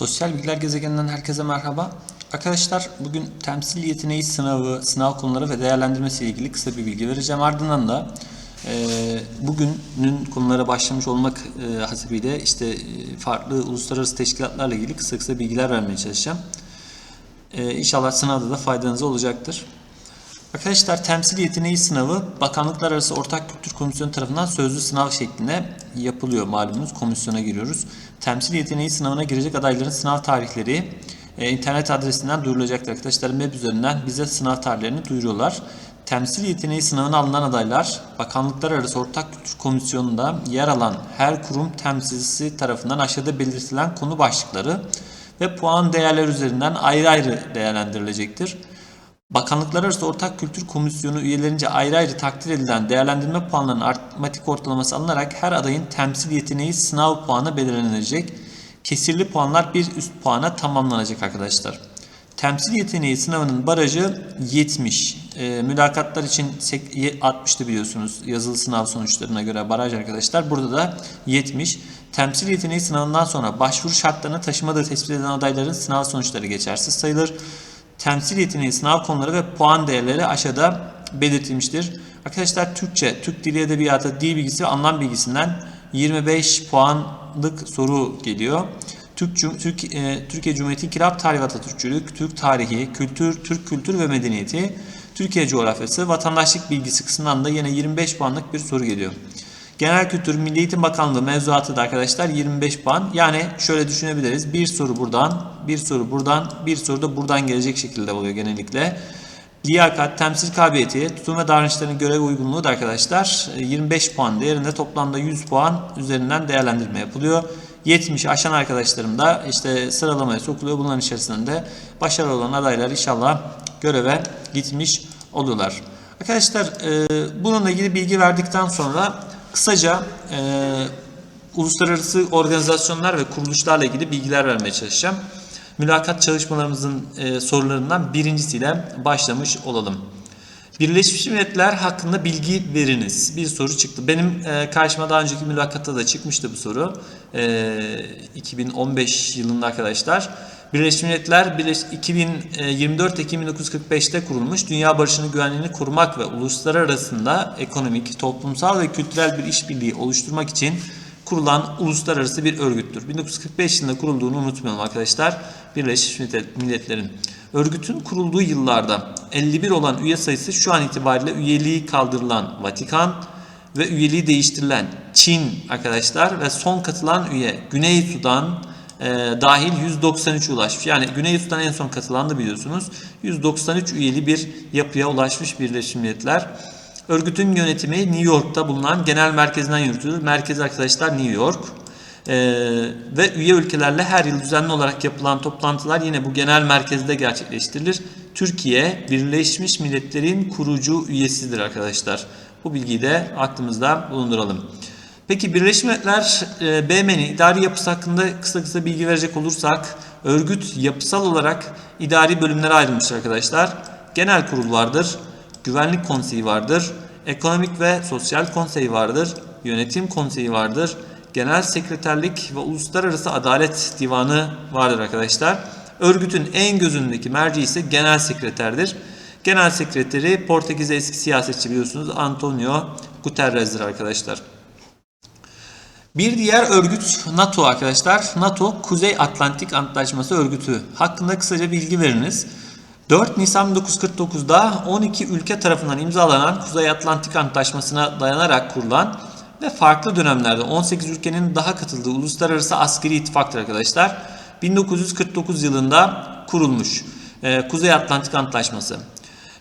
Sosyal Bilgiler Gezegeninden herkese merhaba. Arkadaşlar bugün temsil yeteneği sınavı, sınav konuları ve değerlendirmesi ile ilgili kısa bir bilgi vereceğim. Ardından da e, bugünün konulara başlamış olmak e, hasebiyle işte e, farklı uluslararası teşkilatlarla ilgili kısa kısa bilgiler vermeye çalışacağım. E, inşallah sınavda da faydanıza olacaktır. Arkadaşlar temsil yeteneği sınavı Bakanlıklar Arası Ortak Kültür Komisyonu tarafından sözlü sınav şeklinde yapılıyor malumunuz komisyona giriyoruz. Temsil yeteneği sınavına girecek adayların sınav tarihleri e, internet adresinden duyurulacaktır arkadaşlar. Web üzerinden bize sınav tarihlerini duyuruyorlar. Temsil yeteneği sınavına alınan adaylar Bakanlıklar Arası Ortak Kültür Komisyonu'nda yer alan her kurum temsilcisi tarafından aşağıda belirtilen konu başlıkları ve puan değerler üzerinden ayrı ayrı değerlendirilecektir. Bakanlıklar Arası Ortak Kültür Komisyonu üyelerince ayrı ayrı takdir edilen değerlendirme puanlarının aritmatik ortalaması alınarak her adayın temsil yeteneği sınav puanı belirlenecek. Kesirli puanlar bir üst puana tamamlanacak arkadaşlar. Temsil yeteneği sınavının barajı 70. E, mülakatlar için sek- ye- 60'tı biliyorsunuz yazılı sınav sonuçlarına göre baraj arkadaşlar. Burada da 70. Temsil yeteneği sınavından sonra başvuru şartlarını taşımadığı tespit edilen adayların sınav sonuçları geçersiz sayılır. Temsil yeteneği sınav konuları ve puan değerleri aşağıda belirtilmiştir. Arkadaşlar Türkçe, Türk Dili Edebiyatı, dil bilgisi ve anlam bilgisinden 25 puanlık soru geliyor. Türk, Türk, e, Türkiye Cumhuriyeti Kirap Tarihi Atatürkçülük, Türk Tarihi, Kültür, Türk Kültür ve Medeniyeti, Türkiye Coğrafyası, Vatandaşlık Bilgisi kısmından da yine 25 puanlık bir soru geliyor. Genel Kültür Milli Eğitim Bakanlığı mevzuatı da arkadaşlar 25 puan. Yani şöyle düşünebiliriz. Bir soru buradan, bir soru buradan, bir soru da buradan gelecek şekilde oluyor genellikle. Liyakat, temsil kabiliyeti, tutum ve davranışların görev uygunluğu da arkadaşlar e, 25 puan değerinde toplamda 100 puan üzerinden değerlendirme yapılıyor. 70 aşan arkadaşlarım da işte sıralamaya sokuluyor. Bunların içerisinde de başarılı olan adaylar inşallah göreve gitmiş oluyorlar. Arkadaşlar e, bununla ilgili bilgi verdikten sonra kısaca e, uluslararası organizasyonlar ve kuruluşlarla ilgili bilgiler vermeye çalışacağım. Mülakat çalışmalarımızın e, sorularından birincisiyle başlamış olalım. Birleşmiş Milletler hakkında bilgi veriniz. Bir soru çıktı. Benim e, karşıma daha önceki mülakatta da çıkmıştı bu soru. E, 2015 yılında arkadaşlar. Birleşmiş Milletler Birleş- 2024 Ekim 1945'te kurulmuş. Dünya barışını güvenliğini korumak ve uluslar arasında ekonomik, toplumsal ve kültürel bir işbirliği oluşturmak için kurulan uluslararası bir örgüttür. 1945 yılında kurulduğunu unutmayalım arkadaşlar. Birleşmiş Milletler'in. Örgütün kurulduğu yıllarda 51 olan üye sayısı şu an itibariyle üyeliği kaldırılan Vatikan ve üyeliği değiştirilen Çin arkadaşlar ve son katılan üye Güney Sudan e, dahil 193 ulaşmış. Yani Güney Sudan en son katılandı biliyorsunuz. 193 üyeli bir yapıya ulaşmış Birleşmiş Milletler. Örgütün yönetimi New York'ta bulunan genel merkezinden yürütülür. Merkez arkadaşlar New York. Ee, ve üye ülkelerle her yıl düzenli olarak yapılan toplantılar yine bu genel merkezde gerçekleştirilir. Türkiye Birleşmiş Milletler'in kurucu üyesidir arkadaşlar. Bu bilgiyi de aklımızda bulunduralım. Peki Birleşmiş Milletler e, BM'nin idari yapısı hakkında kısa kısa bilgi verecek olursak örgüt yapısal olarak idari bölümlere ayrılmış arkadaşlar. Genel kurul vardır, güvenlik konseyi vardır, ekonomik ve sosyal konseyi vardır, yönetim konseyi vardır, genel sekreterlik ve uluslararası adalet divanı vardır arkadaşlar. Örgütün en gözündeki merci ise genel sekreterdir. Genel sekreteri Portekiz eski siyasetçi biliyorsunuz Antonio Guterres'dir arkadaşlar. Bir diğer örgüt NATO arkadaşlar. NATO Kuzey Atlantik Antlaşması Örgütü hakkında kısaca bilgi veriniz. 4 Nisan 1949'da 12 ülke tarafından imzalanan Kuzey Atlantik Antlaşması'na dayanarak kurulan ve farklı dönemlerde 18 ülkenin daha katıldığı uluslararası askeri ittifaktır arkadaşlar. 1949 yılında kurulmuş Ee, Kuzey Atlantik Antlaşması.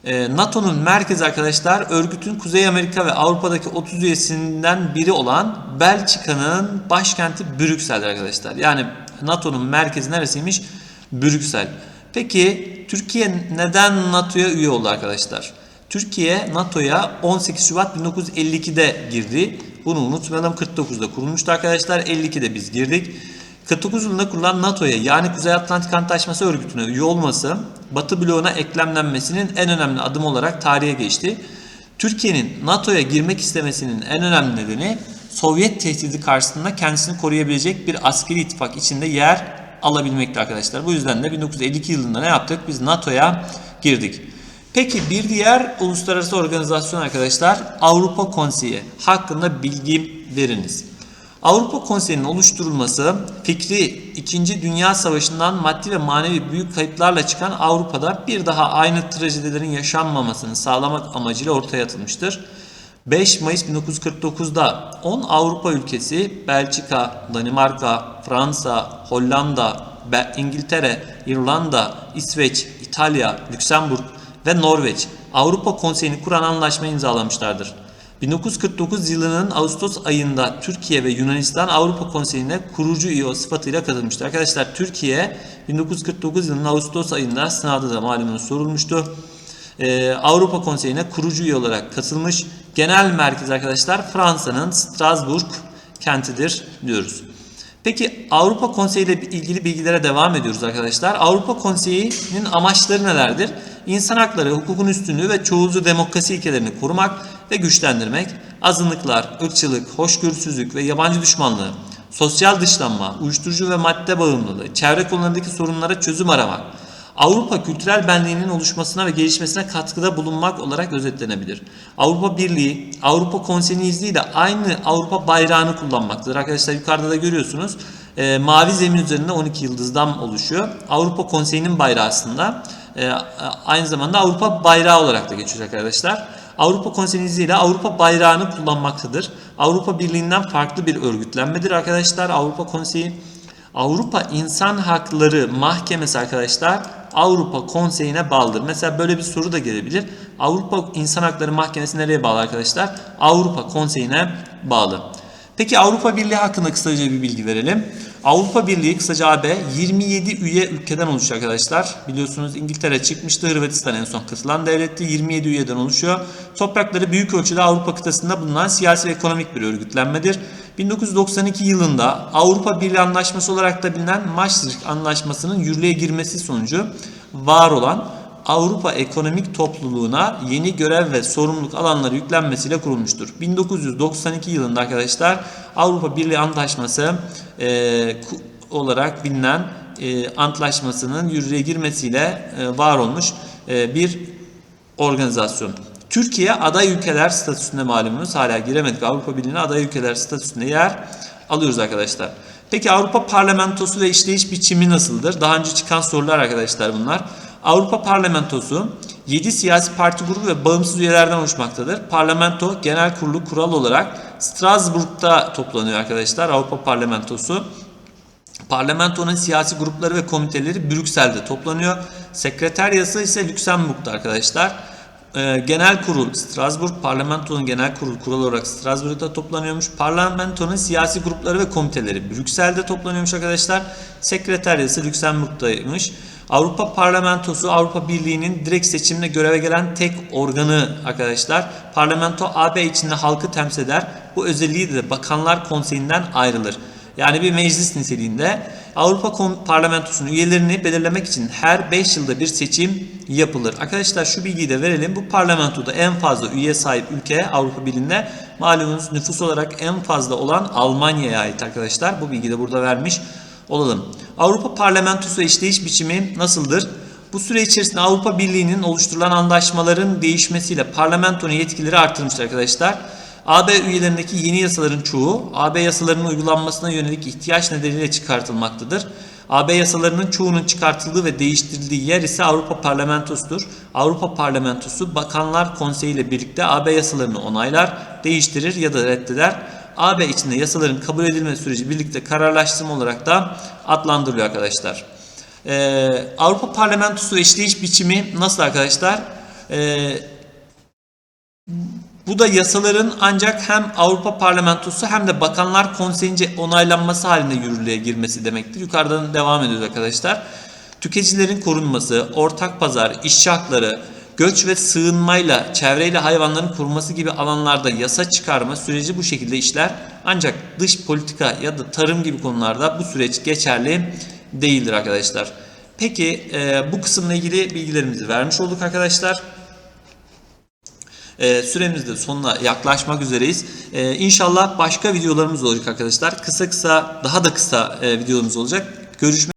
Ee, NATO'nun merkezi arkadaşlar örgütün Kuzey Amerika ve Avrupa'daki 30 üyesinden biri olan Belçika'nın başkenti Brüksel'dir arkadaşlar. Yani NATO'nun merkezi neresiymiş? Brüksel. Peki Türkiye neden NATO'ya üye oldu arkadaşlar? Türkiye NATO'ya 18 Şubat 1952'de girdi. Bunu unutmayalım 49'da kurulmuştu arkadaşlar. 52'de biz girdik. 49 yılında kurulan NATO'ya yani Kuzey Atlantik Antlaşması örgütüne üye olması Batı bloğuna eklemlenmesinin en önemli adım olarak tarihe geçti. Türkiye'nin NATO'ya girmek istemesinin en önemli nedeni Sovyet tehdidi karşısında kendisini koruyabilecek bir askeri ittifak içinde yer alabilmekte arkadaşlar. Bu yüzden de 1952 yılında ne yaptık? Biz NATO'ya girdik. Peki bir diğer uluslararası organizasyon arkadaşlar Avrupa Konseyi hakkında bilgi veriniz. Avrupa Konseyi'nin oluşturulması fikri 2. Dünya Savaşı'ndan maddi ve manevi büyük kayıplarla çıkan Avrupa'da bir daha aynı trajedilerin yaşanmamasını sağlamak amacıyla ortaya atılmıştır. 5 Mayıs 1949'da 10 Avrupa ülkesi Belçika, Danimarka, Fransa, Hollanda, İngiltere, İrlanda, İsveç, İtalya, Lüksemburg ve Norveç Avrupa Konseyi'ni kuran anlaşmayı imzalamışlardır. 1949 yılının Ağustos ayında Türkiye ve Yunanistan Avrupa Konseyi'ne kurucu üye sıfatıyla katılmıştı. Arkadaşlar Türkiye 1949 yılının Ağustos ayında sınavda da malumunuz sorulmuştu. Ee, Avrupa Konseyi'ne kurucu üye olarak katılmış. Genel merkez arkadaşlar Fransa'nın Strasbourg kentidir diyoruz. Peki Avrupa Konseyi ile ilgili bilgilere devam ediyoruz arkadaşlar. Avrupa Konseyi'nin amaçları nelerdir? İnsan hakları, hukukun üstünlüğü ve çoğulcu demokrasi ilkelerini korumak ve güçlendirmek, azınlıklar, ırkçılık, hoşgörüsüzlük ve yabancı düşmanlığı, sosyal dışlanma, uyuşturucu ve madde bağımlılığı, çevre konularındaki sorunlara çözüm aramak, Avrupa kültürel benliğinin oluşmasına ve gelişmesine katkıda bulunmak olarak özetlenebilir. Avrupa Birliği, Avrupa Konseyi izniyle aynı Avrupa bayrağını kullanmaktadır. Arkadaşlar yukarıda da görüyorsunuz. E, mavi zemin üzerinde 12 yıldızdan oluşuyor. Avrupa Konseyi'nin bayrağı aslında. E, aynı zamanda Avrupa bayrağı olarak da geçiyor arkadaşlar. Avrupa Konseyi izniyle Avrupa bayrağını kullanmaktadır. Avrupa Birliği'nden farklı bir örgütlenmedir arkadaşlar. Avrupa Konseyi Avrupa İnsan Hakları Mahkemesi arkadaşlar Avrupa Konseyi'ne bağlıdır. Mesela böyle bir soru da gelebilir. Avrupa İnsan Hakları Mahkemesi nereye bağlı arkadaşlar? Avrupa Konseyi'ne bağlı. Peki Avrupa Birliği hakkında kısaca bir bilgi verelim. Avrupa Birliği kısaca AB 27 üye ülkeden oluşuyor arkadaşlar. Biliyorsunuz İngiltere çıkmıştı. Hırvatistan en son katılan devletti. 27 üyeden oluşuyor. Toprakları büyük ölçüde Avrupa kıtasında bulunan siyasi ve ekonomik bir örgütlenmedir. 1992 yılında Avrupa Birliği Anlaşması olarak da bilinen Maastricht Anlaşması'nın yürürlüğe girmesi sonucu var olan Avrupa Ekonomik Topluluğu'na yeni görev ve sorumluluk alanları yüklenmesiyle kurulmuştur. 1992 yılında arkadaşlar Avrupa Birliği Antlaşması e, olarak bilinen e, antlaşmasının yürürlüğe girmesiyle e, var olmuş e, bir organizasyon. Türkiye aday ülkeler statüsünde malumunuz hala giremedik. Avrupa Birliği'ne aday ülkeler statüsünde yer alıyoruz arkadaşlar. Peki Avrupa Parlamentosu ve işleyiş biçimi nasıldır? Daha önce çıkan sorular arkadaşlar bunlar. Avrupa Parlamentosu 7 siyasi parti grubu ve bağımsız üyelerden oluşmaktadır. Parlamento genel kurulu kural olarak Strasbourg'da toplanıyor arkadaşlar Avrupa Parlamentosu. Parlamentonun siyasi grupları ve komiteleri Brüksel'de toplanıyor. Sekreteryası ise Lüksemburg'da arkadaşlar. Ee, genel kurul Strasbourg, parlamentonun genel kurul kural olarak Strasbourg'da toplanıyormuş. Parlamentonun siyasi grupları ve komiteleri Brüksel'de toplanıyormuş arkadaşlar. Sekreteryası Lüksemburg'daymış. Avrupa Parlamentosu Avrupa Birliği'nin direkt seçimle göreve gelen tek organı arkadaşlar. Parlamento AB içinde halkı temsil eder. Bu özelliği de Bakanlar Konseyi'nden ayrılır. Yani bir meclis niteliğinde Avrupa Parlamentosu'nun üyelerini belirlemek için her 5 yılda bir seçim yapılır. Arkadaşlar şu bilgiyi de verelim. Bu parlamentoda en fazla üye sahip ülke Avrupa Birliği'nde malumunuz nüfus olarak en fazla olan Almanya'ya ait arkadaşlar. Bu bilgiyi de burada vermiş olalım. Avrupa Parlamentosu işleyiş biçimi nasıldır? Bu süre içerisinde Avrupa Birliği'nin oluşturulan anlaşmaların değişmesiyle parlamentonun yetkileri artırmıştır arkadaşlar. AB üyelerindeki yeni yasaların çoğu AB yasalarının uygulanmasına yönelik ihtiyaç nedeniyle çıkartılmaktadır. AB yasalarının çoğunun çıkartıldığı ve değiştirildiği yer ise Avrupa Parlamentosu'dur. Avrupa Parlamentosu Bakanlar Konseyi ile birlikte AB yasalarını onaylar, değiştirir ya da reddeder. AB içinde yasaların kabul edilme süreci birlikte kararlaştırma olarak da adlandırılıyor arkadaşlar. Ee, Avrupa Parlamentosu işleyiş biçimi nasıl arkadaşlar? Ee, bu da yasaların ancak hem Avrupa Parlamentosu hem de Bakanlar Konseyi'nce onaylanması halinde yürürlüğe girmesi demektir. Yukarıdan devam ediyoruz arkadaşlar. Tüketicilerin korunması, ortak pazar, işçi hakları, göç ve sığınmayla, çevreyle hayvanların korunması gibi alanlarda yasa çıkarma süreci bu şekilde işler. Ancak dış politika ya da tarım gibi konularda bu süreç geçerli değildir arkadaşlar. Peki e, bu kısımla ilgili bilgilerimizi vermiş olduk arkadaşlar. E, süremiz de sonuna yaklaşmak üzereyiz. E, inşallah başka videolarımız olacak arkadaşlar. Kısa kısa daha da kısa e, videolarımız olacak. Görüşmek